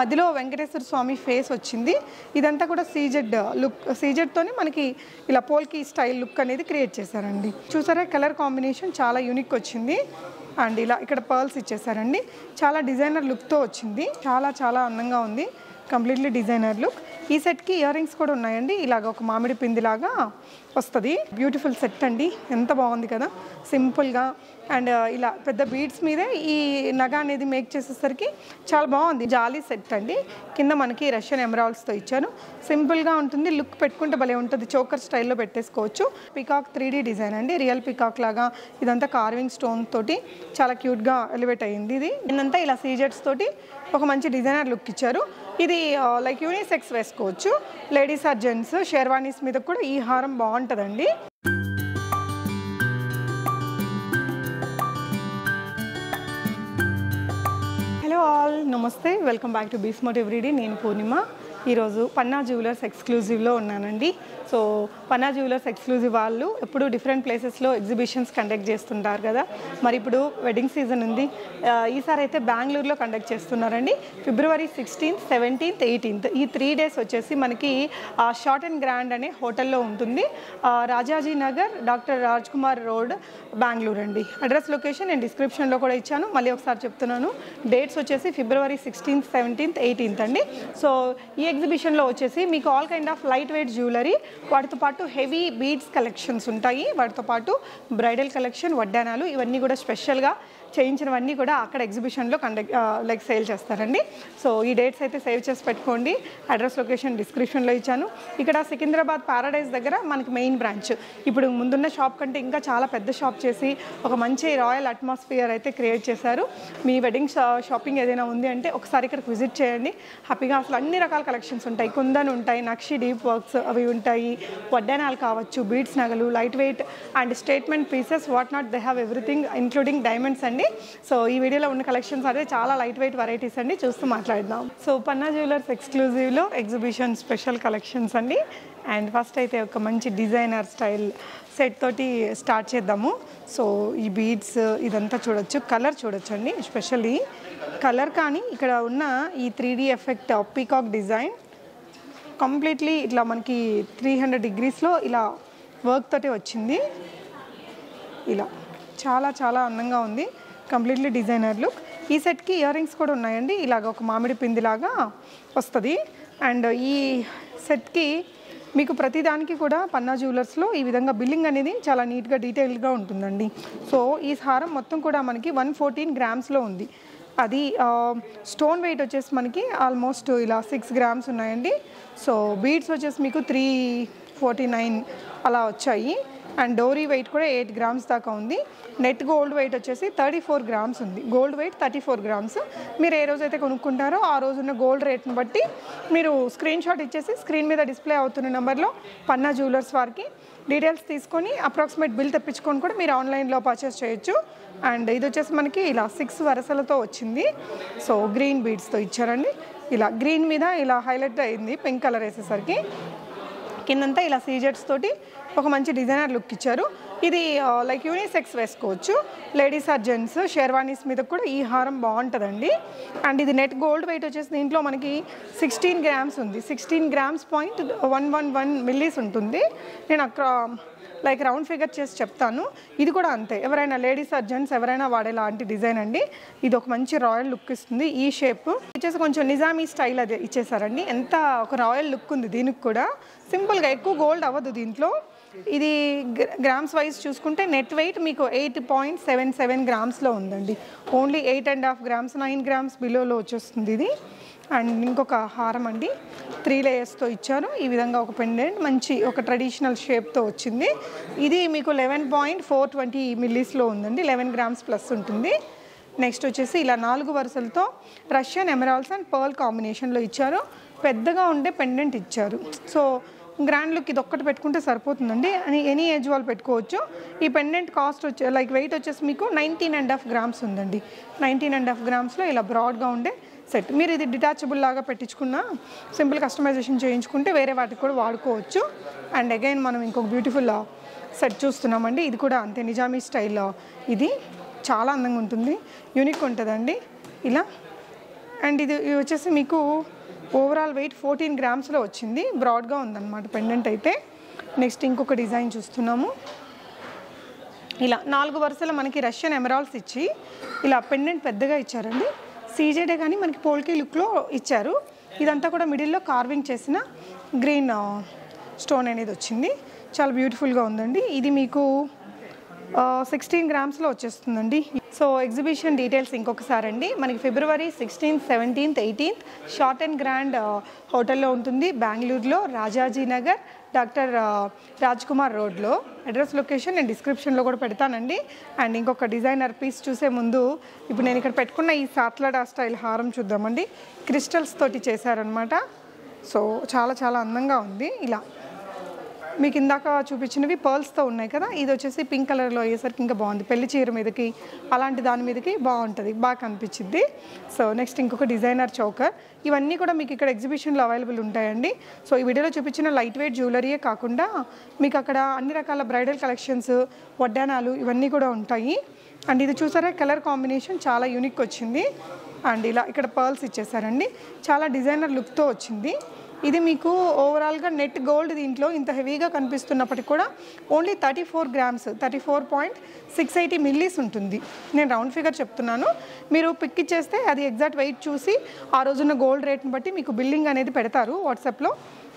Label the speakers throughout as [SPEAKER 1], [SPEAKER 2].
[SPEAKER 1] మధ్యలో వెంకటేశ్వర స్వామి ఫేస్ వచ్చింది. ఇదంతా కూడా సీజెడ్ లుక్ సీజెడ్తోనే మనకి ఇలా పోల్కి స్టైల్ లుక్ అనేది క్రియేట్ చేశారండి. చూసారా కలర్ కాంబినేషన్ చాలా యూనిక్ వచ్చింది. అండ్ ఇలా ఇక్కడ పర్ల్స్ ఇచ్చేసారండి చాలా డిజైనర్ లుక్తో వచ్చింది. చాలా చాలా అందంగా ఉంది. కంప్లీట్లీ డిజైనర్ లుక్ ఈ సెట్కి ఇయర్ రింగ్స్ కూడా ఉన్నాయండి. ఇలాగ ఒక మామిడి పిందిలాగా వస్తుంది. బ్యూటిఫుల్ సెట్ అండి. ఎంత బాగుంది కదా. సింపుల్గా అండ్ uh, ఇలా పెద్ద బీడ్స్ మీదే ఈ నగ అనేది మేక్ చేసేసరికి చాలా బాగుంది. జాలీ సెట్ అండి. కింద మనకి రష్యన్ ఎమరాల్స్తో ఇచ్చారు. సింపుల్గా ఉంటుంది. లుక్ పెట్టుకుంటే భలే ఉంటుంది. చోకర్ స్టైల్లో పెట్టేసుకోవచ్చు. పికాక్ త్రీ డిజైన్ అండి. రియల్ పికాక్ లాగా ఇదంతా కార్వింగ్ స్టోన్ తోటి చాలా క్యూట్గా ఎలివేట్ అయ్యింది ఇది. ఇదంతా ఇలా సీజెట్స్ తోటి ఒక మంచి డిజైనర్ లుక్ ఇచ్చారు. ఇది లైక్ యూనిసెక్స్ వేసుకోవచ్చు. లేడీస్ ఆర్ జెంట్స్ షేర్వానీస్ మీద కూడా ఈ హారం బాగుంటుందండి. హలో ఆల్ నమస్తే. వెల్కమ్ బ్యాక్ టు బీస్మోట్ ఎవ్రీడే నేను పూర్ణిమ. ఈరోజు పన్నా జ్యువెలర్స్ ఎక్స్క్లూజివ్లో ఉన్నానండి. సో పన్నా జ్యువెలర్స్ ఎక్స్క్లూజివ్ వాళ్ళు ఎప్పుడు డిఫరెంట్ ప్లేసెస్లో ఎగ్జిబిషన్స్ కండక్ట్ చేస్తుంటారు కదా. మరి ఇప్పుడు వెడ్డింగ్ సీజన్ ఉంది. ఈసారి అయితే బెంగళూరులో కండక్ట్ చేస్తున్నారండి. ఫిబ్రవరి సిక్స్టీన్త్ సెవెంటీన్త్ ఎయిటీన్త్ ఈ త్రీ డేస్ వచ్చేసి మనకి షార్ట్ అండ్ గ్రాండ్ అనే హోటల్లో ఉంటుంది. రాజాజీ నగర్ డాక్టర్ రాజ్ కుమార్ రోడ్ బెంగళూరు అండి. అడ్రస్ లొకేషన్ నేను డిస్క్రిప్షన్లో కూడా ఇచ్చాను. మళ్ళీ ఒకసారి చెప్తున్నాను. డేట్స్ వచ్చేసి ఫిబ్రవరి సిక్స్టీన్త్ సెవెంటీన్త్ ఎయిటీన్త్ అండి. సో ఈ ఎగ్జిబిషన్లో వచ్చేసి మీకు all kind of light weight jewellery వాటితో పాటు హెవీ బీడ్స్ కలెక్షన్స్ ఉంటాయి. వాటితో పాటు బ్రైడల్ కలెక్షన్ వడ్డానాలు ఇవన్నీ కూడా స్పెషల్గా చేయించినవన్నీ కూడా అక్కడ ఎగ్జిబిషన్లో కండక్ట్ లైక్ సేల్ చేస్తారండి. సో ఈ డేట్స్ అయితే సేవ్ చేసి పెట్టుకోండి. అడ్రస్ లొకేషన్ డిస్క్రిప్షన్లో ఇచ్చాను. ఇక్కడ సికింద్రాబాద్ పారాడైజ్ దగ్గర మనకి మెయిన్ బ్రాంచ్ ఇప్పుడు ముందున్న షాప్ కంటే ఇంకా చాలా పెద్ద షాప్ చేసి ఒక మంచి రాయల్ అట్మాస్ఫియర్ అయితే క్రియేట్ చేశారు. మీ వెడ్డింగ్ షాపింగ్ ఏదైనా ఉంది అంటే ఒకసారి ఇక్కడికి విజిట్ చేయండి. హ్యాపీగా అసలు అన్ని రకాల కలెక్షన్స్ ఉంటాయి. కుందన్ ఉంటాయి నక్షి డీప్ వర్క్స్ అవి ఉంటాయి. వడ్డానాలు కావచ్చు బీడ్స్ నగలు light weight and statement pieces what not they have everything including diamonds అండి. సో ఈ వీడియోలో ఉన్న కలెక్షన్స్ అయితే చాలా లైట్ వెయిట్ వెరైటీస్ అండి. చూస్తూ మాట్లాడదాం. సో పన్నా జ్యువెలర్స్ ఎక్స్క్లూజివ్లో ఎగ్జిబిషన్ స్పెషల్ కలెక్షన్స్ అండి. అండ్ ఫస్ట్ అయితే ఒక మంచి డిజైనర్ స్టైల్ సెట్ తోటి స్టార్ట్ చేద్దాము. సో ఈ బీడ్స్ ఇదంతా చూడొచ్చు. కలర్ చూడొచ్చు అండి ఎస్పెషల్లీ కలర్ కానీ ఇక్కడ ఉన్న ఈ three effect peacock design completely ఇట్లా మనకి త్రీ హండ్రెడ్ డిగ్రీస్లో ఇలా వర్క్ తోటి వచ్చింది. ఇలా చాలా చాలా అందంగా ఉంది. Completely designer look. ఈ సెట్కి ఇయర్ రింగ్స్ కూడా ఉన్నాయండి. ఇలాగ ఒక మామిడి పిందిలాగా వస్తుంది. అండ్ ఈ సెట్కి మీకు ప్రతిదానికి కూడా పన్నా జ్యువెలర్స్లో ఈ విధంగా బిల్లింగ్ అనేది చాలా నీట్గా డీటెయిల్గా ఉంటుందండి. సో ఈ హారం మొత్తం కూడా మనకి వన్ ఫోర్టీన్ గ్రామ్స్లో ఉంది. అది స్టోన్ వెయిట్ వచ్చేసి మనకి ఆల్మోస్ట్ ఇలా సిక్స్ గ్రామ్స్ ఉన్నాయండి. సో బీడ్స్ వచ్చేసి మీకు త్రీ ఫార్టీ నైన్ అలా వచ్చాయి. అండ్ డోరీ వెయిట్ కూడా ఎయిట్ గ్రామ్స్ దాకా ఉంది. నెట్ గోల్డ్ వెయిట్ వచ్చేసి థర్టీ ఫోర్ గ్రామ్స్ ఉంది. Gold weight thirty four grams. మీరు ఏ రోజైతే కొనుక్కుంటారో ఆ రోజున్న గోల్డ్ రేట్ని బట్టి మీరు స్క్రీన్ షాట్ ఇచ్చేసి స్క్రీన్ మీద డిస్ప్లే అవుతున్న నెంబర్లో పన్నా జ్యువెలర్స్ వారికి డీటెయిల్స్ తీసుకొని అప్రాక్సిమేట్ బిల్ తెప్పించుకొని కూడా మీరు ఆన్లైన్లో పర్చేస్ చేయొచ్చు. అండ్ ఇది వచ్చేసి మనకి ఇలా సిక్స్ వరసలతో వచ్చింది. సో గ్రీన్ బీడ్స్తో ఇచ్చారండి. ఇలా గ్రీన్ మీద ఇలా హైలైట్ అయింది పింక్ కలర్ వేసేసరికి. కిందంతా ఇలా సీజెట్స్ తోటి ఒక మంచి డిజైనర్ లుక్ ఇచ్చారు. ఇది లైక్ యూనిసెక్స్ వేసుకోవచ్చు. లేడీస్ ఆర్ జెంట్స్ షేర్వానీస్ మీద కూడా ఈ హారం బాగుంటుందండి. అండ్ ఇది నెట్ గోల్డ్ వెయిట్ వచ్చేసి దీంట్లో మనకి సిక్స్టీన్ గ్రామ్స్ ఉంది. Sixteen grams point one one one millis ఉంటుంది. నేను అక్కడ లైక్ రౌండ్ ఫిగర్ చేసి చెప్తాను. ఇది కూడా అంతే. ఎవరైనా లేడీస్ ఆర్ జెంట్స్ ఎవరైనా వాడే లాంటి డిజైన్ అండి. ఇది ఒక మంచి రాయల్ లుక్ ఇస్తుంది ఈ షేప్. ఇచ్చేసి కొంచెం నిజామీ స్టైల్ అది ఇచ్చేసారండి. ఎంత ఒక రాయల్ లుక్ ఉంది దీనికి కూడా. సింపుల్గా ఎక్కువ గోల్డ్ అవ్వదు దీంట్లో. ఇది గ్రామ్స్ వైజ్ చూసుకుంటే నెట్ వెయిట్ మీకు ఎయిట్ పాయింట్ సెవెన్ సెవెన్ గ్రామ్స్లో ఉందండి. Only eight and half grams nine grams బిలోలో వచ్చేస్తుంది ఇది. అండ్ ఇంకొక హారం అండి త్రీ లేయర్స్తో ఇచ్చారు. ఈ విధంగా ఒక పెండెంట్ మంచి ఒక ట్రెడిషనల్ షేప్తో వచ్చింది. ఇది మీకు లెవెన్ పాయింట్ ఫోర్ ట్వంటీ మిల్లీస్లో ఉందండి లెవెన్ గ్రామ్స్ ప్లస్ ఉంటుంది. నెక్స్ట్ వచ్చేసి ఇలా నాలుగు వరుసలతో రష్యన్ ఎమరాల్స్ అండ్ పర్ల్ కాంబినేషన్లో ఇచ్చారు. పెద్దగా ఉండే పెండెంట్ ఇచ్చారు. సో గ్రాండ్ లుక్ ఇది ఒక్కటి పెట్టుకుంటే సరిపోతుందండి. అని ఎనీ ఏజ్ వాళ్ళు పెట్టుకోవచ్చు. ఈ పెండెంట్ కాస్ట్ వచ్చే లైక్ వెయిట్ వచ్చేసి మీకు నైన్టీన్ అండ్ హాఫ్ గ్రామ్స్ ఉందండి. నైన్టీన్ అండ్ హాఫ్ గ్రామ్స్లో ఇలా బ్రాడ్గా ఉండే సెట్ మీరు ఇది డిటాచబుల్ లాగా పెట్టించుకున్న సింపుల్ కస్టమైజేషన్ చేయించుకుంటే వేరే వాటికి కూడా వాడుకోవచ్చు. అండ్ అగైన్ మనం ఇంకొక బ్యూటిఫుల్ సెట్ చూస్తున్నామండి. ఇది కూడా అంతే నిజామీ స్టైల్లో ఇది చాలా అందంగా ఉంటుంది. యూనిక్ ఉంటుందండి. ఇలా అండ్ ఇది ఇది వచ్చేసి మీకు ఓవరాల్ వెయిట్ ఫోర్టీన్ గ్రామ్స్లో వచ్చింది. బ్రాడ్గా ఉందన్నమాట పెండెంట్ అయితే. నెక్స్ట్ ఇంకొక డిజైన్ చూస్తున్నాము. ఇలా నాలుగు వరుసల మనకి రష్యన్ ఎమరాల్స్ ఇచ్చి ఇలా పెండెంట్ పెద్దగా ఇచ్చారండి. సీజేడే కానీ మనకి పోల్కీ లుక్లో ఇచ్చారు. ఇదంతా కూడా మిడిల్లో కార్వింగ్ చేసిన గ్రీన్ స్టోన్ అనేది వచ్చింది. చాలా బ్యూటిఫుల్గా ఉందండి. ఇది మీకు సిక్స్టీన్ గ్రామ్స్లో వచ్చేస్తుందండి. సో ఎగ్జిబిషన్ డీటెయిల్స్ ఇంకొకసారి అండి మనకి ఫిబ్రవరి sixteenth seventeenth eighteenth short and grand హోటల్లో ఉంటుంది. బెంగళూరులో రాజాజీ నగర్ డాక్టర్ రాజ్ కుమార్ రోడ్లో. అడ్రస్ లొకేషన్ నేను డిస్క్రిప్షన్లో కూడా పెడతానండి. అండ్ ఇంకొక డిజైనర్ పీస్ చూసే ముందు ఇప్పుడు నేను ఇక్కడ పెట్టుకున్న ఈ సాట్లాడా స్టైల్ హారం చూద్దామండి. క్రిస్టల్స్ తోటి చేశారనమాట సో చాలా చాలా అందంగా ఉంది. ఇలా. మీకు ఇందాక చూపించినవి పర్ల్స్తో ఉన్నాయి కదా? ఇది వచ్చేసి పింక్ కలర్లో అయ్యేసరికి ఇంకా బాగుంది. పెళ్ళి చీర మీదకి అలాంటి దాని మీదకి బాగుంటుంది. బాగా కనిపించింది సో నెక్స్ట్ ఇంకొక డిజైనర్ చౌకర్ ఇవన్నీ కూడా మీకు ఇక్కడ ఎగ్జిబిషన్లో అవైలబుల్ ఉంటాయండి. సో ఈ వీడియోలో చూపించిన లైట్ వెయిట్ జ్యువెలరీయే కాకుండా మీకు అక్కడ అన్ని రకాల బ్రైడల్ కలెక్షన్స్ వడ్డానాలు ఇవన్నీ కూడా ఉంటాయి. అండ్ ఇది చూసారా? కలర్ కాంబినేషన్ చాలా యూనిక్ వచ్చింది. అండ్ ఇలా ఇక్కడ పర్ల్స్ ఇచ్చేసారండి. చాలా డిజైనర్ లుక్తో వచ్చింది. ఇది మీకు ఓవరాల్గా నెట్ గోల్డ్ దీంట్లో ఇంత హెవీగా కనిపిస్తున్నప్పటికీ కూడా only thirty four grams thirty four point six eighty millis ఉంటుంది. నేను రౌండ్ ఫిగర్ చెప్తున్నాను. మీరు పిక్ ఇచ్చేస్తే అది ఎగ్జాక్ట్ వెయిట్ చూసి ఆ రోజున్న గోల్డ్ రేట్ని బట్టి మీకు బిల్లింగ్ అనేది పెడతారు వాట్సాప్లో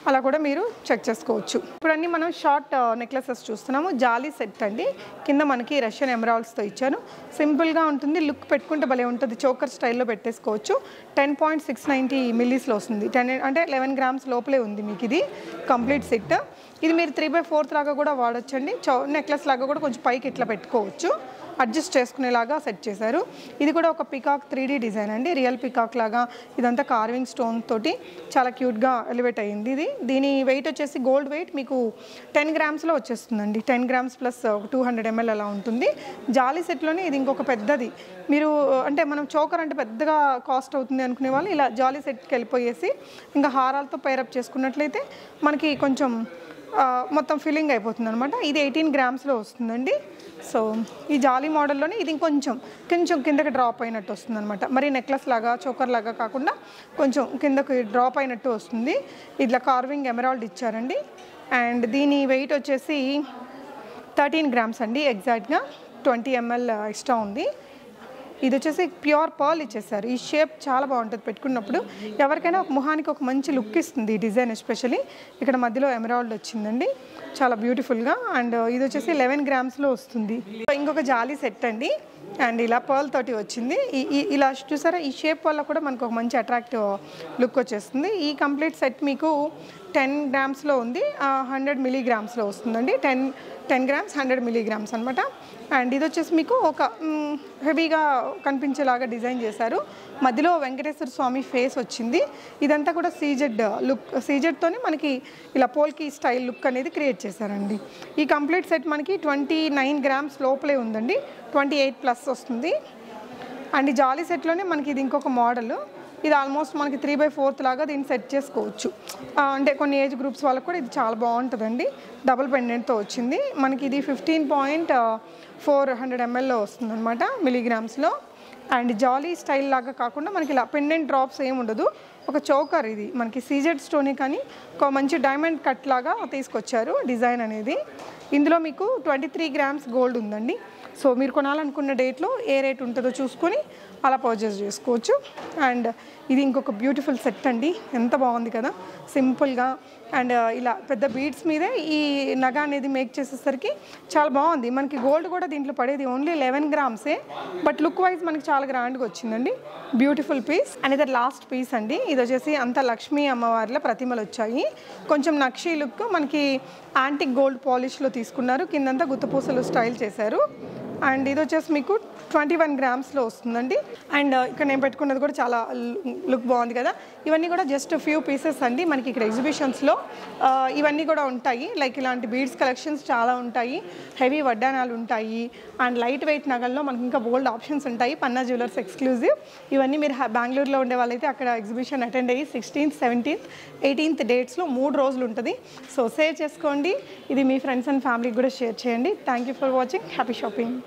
[SPEAKER 1] అలా కూడా మీరు చెక్ చేసుకోవచ్చు. ఇప్పుడు మనం షార్ట్ నెక్లెసెస్ uh, చూస్తున్నాము. జాలీ సెట్ అండి. కింద మనకి రష్యన్ ఎమరాల్స్తో ఇచ్చాను. సింపుల్గా ఉంటుంది. లుక్ పెట్టుకుంటే భలే ఉంటుంది. చోకర్ స్టైల్లో పెట్టేసుకోవచ్చు. టెన్ పాయింట్ సిక్స్ నైంటీ మిల్లీస్లో వస్తుంది. టెన్ అంటే లెవెన్ గ్రామ్స్ లోపలే ఉంది మీకు ఇది. కంప్లీట్ సెట్ ఇది మీరు త్రీ బై ఫోర్త్ లాగా కూడా వాడచ్చండి. చౌ నెక్లెస్ లాగా కూడా కొంచెం పైకి ఇట్లా పెట్టుకోవచ్చు. అడ్జస్ట్ చేసుకునేలాగా సెట్ చేశారు. ఇది కూడా ఒక పికాక్ త్రీ డిజైన్ అండి. రియల్ పికాక్ లాగా ఇదంతా కార్వింగ్ స్టోన్ తోటి చాలా క్యూట్గా ఎలివేట్ అయ్యింది ఇది. దీని వెయిట్ వచ్చేసి గోల్డ్ వెయిట్ మీకు టెన్ గ్రామ్స్లో వచ్చేస్తుందండి. టెన్ గ్రామ్స్ ప్లస్ ఒక టూ హండ్రెడ్ ఎంఎల్ అలా ఉంటుంది. జాలీ సెట్లోనే ఇది ఇంకొక పెద్దది. మీరు uh, అంటే మనం చోకర్ అంటే పెద్దగా కాస్ట్ అవుతుంది అనుకునే వాళ్ళు ఇలా జాలీ సెట్కి వెళ్ళిపోయేసి ఇంకా హారాలతో పైరప్ చేసుకున్నట్లయితే మనకి కొంచెం మొత్తం ఫిల్లింగ్ అయిపోతుంది అనమాట ఇది ఎయిటీన్ గ్రామ్స్లో వస్తుందండి. సో ఈ జాలీ మోడల్లోనే ఇది ఇంకొంచెం కొంచెం కిందకి డ్రాప్ అయినట్టు వస్తుంది అనమాట మరి నెక్లెస్ లాగా చోకర్ లాగా కాకుండా కొంచెం కిందకి డ్రాప్ అయినట్టు వస్తుంది. ఇట్లా కార్వింగ్ ఎమరాల్డ్ ఇచ్చారండి. అండ్ దీని వెయిట్ వచ్చేసి థర్టీన్ గ్రామ్స్ అండి ఎగ్జాక్ట్గా ట్వంటీ ఎంఎల్ ఎక్స్ట్రా ఉంది. ఇది వచ్చేసి ప్యూర్ పర్ల్ ఇచ్చేసారు. ఈ షేప్ చాలా బాగుంటుంది పెట్టుకున్నప్పుడు. ఎవరికైనా ఒక ముఖానికి ఒక మంచి లుక్ ఇస్తుంది ఈ డిజైన్ ఎస్పెషల్లీ ఇక్కడ మధ్యలో ఎమరాల్డ్ వచ్చిందండి. చాలా బ్యూటిఫుల్గా అండ్ ఇది వచ్చేసి లెవెన్ గ్రామ్స్లో వస్తుంది. ఇంకొక జాలీ సెట్ అండి. అండ్ ఇలా పర్ల్ తోటి వచ్చింది. ఈ- ఇలా చూసారా? ఈ షేప్ వల్ల కూడా మనకు ఒక మంచి అట్రాక్టివ్ లుక్ వచ్చేస్తుంది. ఈ కంప్లీట్ సెట్ మీకు టెన్ గ్రామ్స్లో ఉంది హండ్రెడ్ మిలీగ్రామ్స్లో వస్తుందండి. Ten ten grams hundred milligrams అనమాట అండ్ ఇది వచ్చేసి మీకు ఒక హెవీగా కనిపించేలాగా డిజైన్ చేశారు. మధ్యలో వెంకటేశ్వర స్వామి ఫేస్ వచ్చింది. ఇదంతా కూడా సీజెడ్ లుక్ సీజెడ్తోనే మనకి ఇలా పోల్కి స్టైల్ లుక్ అనేది క్రియేట్ చేశారండి. ఈ కంప్లీట్ సెట్ మనకి ట్వంటీ నైన్ గ్రామ్స్ లోపలే ఉందండి. ట్వంటీ ఎయిట్ ప్లస్ వస్తుంది. అండ్ ఈ జాలీ సెట్లోనే మనకి ఇది ఇంకొక మోడల్. ఇది ఆల్మోస్ట్ మనకి త్రీ బై ఫోర్త్ లాగా దీన్ని సెట్ చేసుకోవచ్చు. అంటే కొన్ని ఏజ్ గ్రూప్స్ వాళ్ళకి కూడా ఇది చాలా బాగుంటుందండి. డబుల్ పెండెంట్తో వచ్చింది. మనకి ఇది ఫిఫ్టీన్ పాయింట్ ఫోర్ హండ్రెడ్ ఎంఎల్లో వస్తుంది అనమాట మిలీగ్రామ్స్లో అండ్ జాలీ స్టైల్ లాగా కాకుండా మనకి ఇలా పెండెంట్ డ్రాప్స్ ఏమి ఉండదు. ఒక చౌకర్ ఇది. మనకి సీజెడ్ స్టోనే కానీ ఒక మంచి డైమండ్ కట్ లాగా తీసుకొచ్చారు డిజైన్ అనేది. ఇందులో మీకు ట్వంటీ త్రీ గ్రామ్స్ గోల్డ్ ఉందండి. సో మీరు కొనాలనుకున్న డేట్లో ఏ రేట్ ఉంటుందో చూసుకొని అలా పర్చేస్ చేసుకోవచ్చు. అండ్ ఇది ఇంకొక బ్యూటిఫుల్ సెట్ అండి. ఎంత బాగుంది కదా. సింపుల్గా అండ్ uh, ఇలా పెద్ద బీడ్స్ మీదే ఈ నగ అనేది మేక్ చేసేసరికి చాలా బాగుంది. మనకి గోల్డ్ కూడా దీంట్లో పడేది ఓన్లీ లెవెన్ గ్రామ్సే బట్ లుక్ వైజ్ మనకి చాలా గ్రాండ్గా వచ్చిందండి. బ్యూటిఫుల్ పీస్ అండ్ ఇది లాస్ట్ పీస్ అండి. ఇది వచ్చేసి అంత లక్ష్మీ అమ్మవార్ల ప్రతిమలు వచ్చాయి. కొంచెం నక్షీ లుక్ మనకి యాంటిక్ గోల్డ్ పాలిష్లో తీసుకున్నారు. కిందంతా గుత్తపూసలు స్టైల్ చేశారు. అండ్ ఇది వచ్చేసి మీకు ట్వంటీ వన్ గ్రామ్స్లో వస్తుందండి. అండ్ uh, ఇక్కడ నేను పెట్టుకున్నది కూడా చాలా లుక్ బాగుంది కదా. ఇవన్నీ కూడా జస్ట్ ఫ్యూ పీసెస్ అండి. మనకి ఇక్కడ ఎగ్జిబిషన్స్లో uh, ఇవన్నీ కూడా ఉంటాయి. లైక్ ఇలాంటి బీడ్స్ కలెక్షన్స్ చాలా ఉంటాయి. హెవీ వడ్డానాలు ఉంటాయి. అండ్ లైట్ వెయిట్ నగల్లో మనకి ఇంకా బోల్డ్ ఆప్షన్స్ ఉంటాయి. Panna jewellers exclusive. ఇవన్నీ మీరు బెంగళూరులో ఉండే వాళ్ళైతే అక్కడ ఎగ్జిబిషన్ అటెండ్ అయ్యి సిక్స్టీన్త్ సెవెంటీన్త్ ఎయిటీన్త్ డేట్స్లో మూడు రోజులు ఉంటుంది. సో సేవ్ చేసుకోండి. ఇది మీ ఫ్రెండ్స్ అండ్ ఫ్యామిలీకి కూడా షేర్ చేయండి. Thank you for watching. Happy shopping.